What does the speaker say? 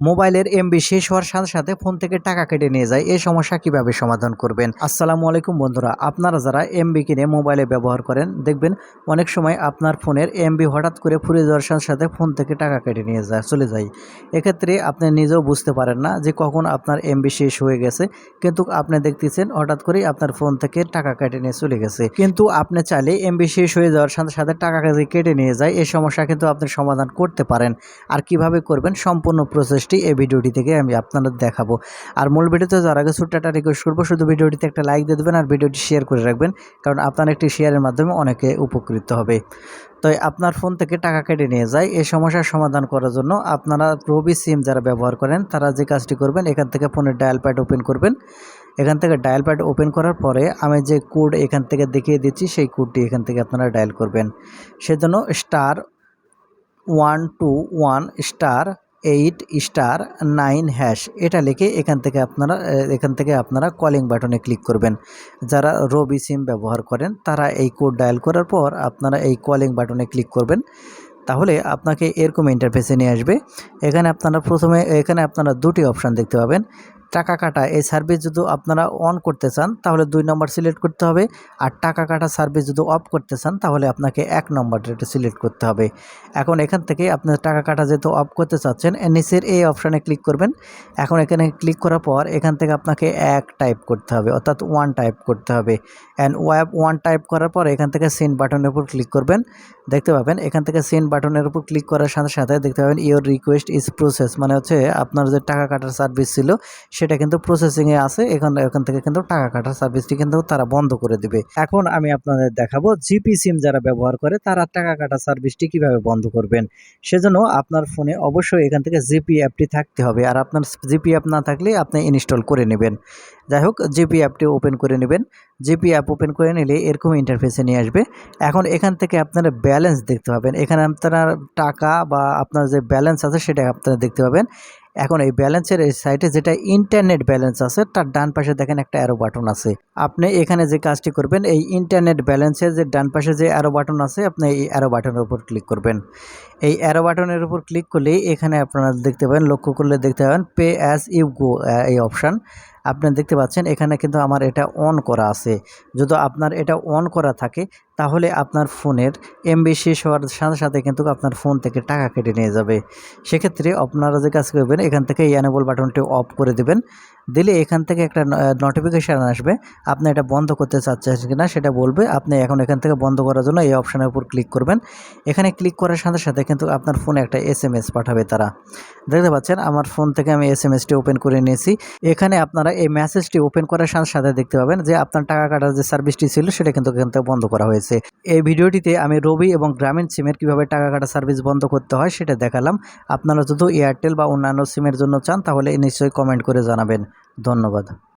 মোবাইলের এমবি শেষ হওয়ার সাথে সাথে ফোন থেকে টাকা কেটে নিয়ে যায়। এই সমস্যা কীভাবে সমাধান করবেন? আসসালামু আলাইকুম বন্ধুরা, আপনারা যারা এমবি কিনে মোবাইলে ব্যবহার করেন, দেখবেন অনেক সময় আপনার ফোনের এমবি হঠাৎ করে ফুরিয়ে যাওয়ার সাথে সাথে ফোন থেকে টাকা কেটে নিয়ে যায়, চলে যায়। এক্ষেত্রে আপনি নিজেও বুঝতে পারেন না যে কখন আপনার এমবি শেষ হয়ে গেছে, কিন্তু আপনি দেখতেছেন হঠাৎ করেই আপনার ফোন থেকে টাকা কেটে নিয়ে চলে গেছে। কিন্তু আপনি চাইলে এমবি শেষ হয়ে যাওয়ার সাথে সাথে টাকা কেটে নিয়ে যায়, এই সমস্যা কিন্তু আপনি সমাধান করতে পারেন। আর কীভাবে করবেন? সম্পূর্ণ প্রসেসটি এই ভিডিওটি থেকে আমি আপনাদের দেখাবো। আর মূল ভিডিওতে যাওয়ার আগে ছোট্ট একটা রিকোয়েস্ট করব, শুধু ভিডিওটিতে একটা লাইক দিয়ে দেবেন আর ভিডিওটি শেয়ার করে রাখবেন, কারণ আপনার একটি শেয়ারের মাধ্যমে অনেকে উপকৃত হবে। তো আপনার ফোন থেকে টাকা কেটে নিয়ে যায়, এই সমস্যার সমাধান করার জন্য আপনারা রবি সিম যারা ব্যবহার করেন, তারা যে কাজটি করবেন, এখান থেকে ফোনের ডায়াল প্যাড ওপেন করবেন। এখান থেকে ডায়াল প্যাড ওপেন করার পরে আমি যে কোড এখান থেকে দেখিয়ে দিচ্ছি, সেই কোডটি এখান থেকে আপনারা ডায়াল করবেন। সেজন্য star one two one star eight star nine hash. এটা লিখে এখান থেকে আপনারা এখান থেকে আপনারা কলিং বাটনে ক্লিক করবেন। যারা রবি সিম ব্যবহার করেন, তারা এই কোড ডায়াল করার পর আপনারা এই কলিং বাটনে ক্লিক করবেন। তাহলে আপনাকে এরকম ইন্টারফেসে নিয়ে আসবে। এখানে আপনারা প্রথমে, এখানে আপনারা দুটি অপশান দেখতে পাবেন। টাকা কাটা এই সার্ভিস যদি আপনারা অন করতে চান, তাহলে দুই নম্বর সিলেক্ট করতে হবে। আর টাকা কাটা সার্ভিস যদি অফ করতে চান, তাহলে আপনাকে এক নম্বরটা এটা সিলেক্ট করতে হবে। এখন এখান থেকে আপনার টাকা কাটা যেহেতু অফ করতে চাচ্ছেন নিচের এই অপশানে ক্লিক করবেন। এখন এখানে ক্লিক করার পর এখান থেকে আপনাকে এক টাইপ করতে হবে, অর্থাৎ ওয়ান টাইপ করতে হবে। অ্যান্ড ওয়াব ওয়ান টাইপ করার পর এখান থেকে সেন্ড বাটনের উপর ক্লিক করবেন। দেখতে পাবেন, এখান থেকে সেন্ড বাটনের উপর ক্লিক করার সাথে সাথে দেখতে পাবেন ইওর রিকোয়েস্ট ইজ প্রসেস মানে হচ্ছে আপনার যে টাকা কাটার সার্ভিস ছিল সেটা কিন্তু প্রসেসিংয়ে আছে। এখান এখান থেকে কিন্তু টাকা কাটার সার্ভিসটি কিন্তু তারা বন্ধ করে দিবে। এখন আমি আপনাদের দেখাবো জিপি সিম যারা ব্যবহার করে, তারা টাকা কাটার সার্ভিসটি কীভাবে বন্ধ করবেন। সেজন্য আপনার ফোনে অবশ্যই এখান থেকে জিপি অ্যাপটি থাকতে হবে। আর আপনার জিপি অ্যাপ না থাকলে আপনি ইনস্টল করে নেবেন। যাই হোক জিপি অ্যাপটি ওপেন করে নেবেন। জিপি অ্যাপ ওপেন করে নিলে এরকম ইন্টারফেসে নিয়ে আসবে। এখন এখান থেকে আপনারা ব্যালেন্স দেখতে পাবেন। এখানে আপনারা টাকা বা আপনার যে ব্যালেন্স আছে সেটা আপনারা দেখতে পাবেন। এখন এই ব্যালেন্সের এই সাইটে যেটা ইন্টারনেট ব্যালেন্স আছে, তার ডান পাশে দেখেন একটা অ্যারো বাটন আছে। আপনি এখানে যে কাজটি করবেন, এই ইন্টারনেট ব্যালেন্সের যে ডান পাশে যে অ্যারো বাটন আছে, আপনি এই অ্যারো বাটনের উপর ক্লিক করবেন। এই অ্যারো বাটনের উপর ক্লিক করলে এখানে আপনারা দেখতে পাবেন, লক্ষ্য করলে দেখতে পাবেন পে অ্যাজ ইউ গো এই অপশান আপনি দেখতে পাচ্ছেন, এখানে কিন্তু আমার এটা অন করা আছে। যদি আপনার এটা অন করা থাকে তাহলে আপনার ফোনের এমবি শেষ হওয়ার সাথে সাথে কিন্তু আপনার ফোন থেকে টাকা কেটে নিয়ে যাবে। সেক্ষেত্রে আপনারা যে কাজ করবেন, এখান থেকে এই অ্যানেবল বাটনটি অফ করে দেবেন। দিলে এখান থেকে একটা নোটিফিকেশান আসবে। আপনি এটা বন্ধ করতে চাচ্ছেন কিনা সেটা বলবে। আপনি এখন এখান থেকে বন্ধ করার জন্য এই অপশানের উপর ক্লিক করবেন। এখানে ক্লিক করার সাথে সাথে কিন্তু আপনার ফোনে একটা এস এম এস পাঠাবে তারা। দেখতে পাচ্ছেন, আমার ফোন থেকে আমি এস এম এসটি ওপেন করে নিয়েছি। এখানে আপনারা এই মেসেজটি ওপেন করার সাথে সাথে দেখতে পাবেন যে আপনার টাকা কাটার যে সার্ভিসটি ছিল সেটা কিন্তু এখান থেকে বন্ধ করা হয়েছে। এই ভিডিওটিতে আমি রবি এবং গ্রামীণ সিমের কীভাবে টাকা কাটা সার্ভিস বন্ধ করতে হয় সেটা দেখালাম। আপনারা যদি এয়ারটেল বা অন্যান্য সিমের জন্য চান তাহলে নিশ্চয়ই কমেন্ট করে জানাবেন। ধন্যবাদ।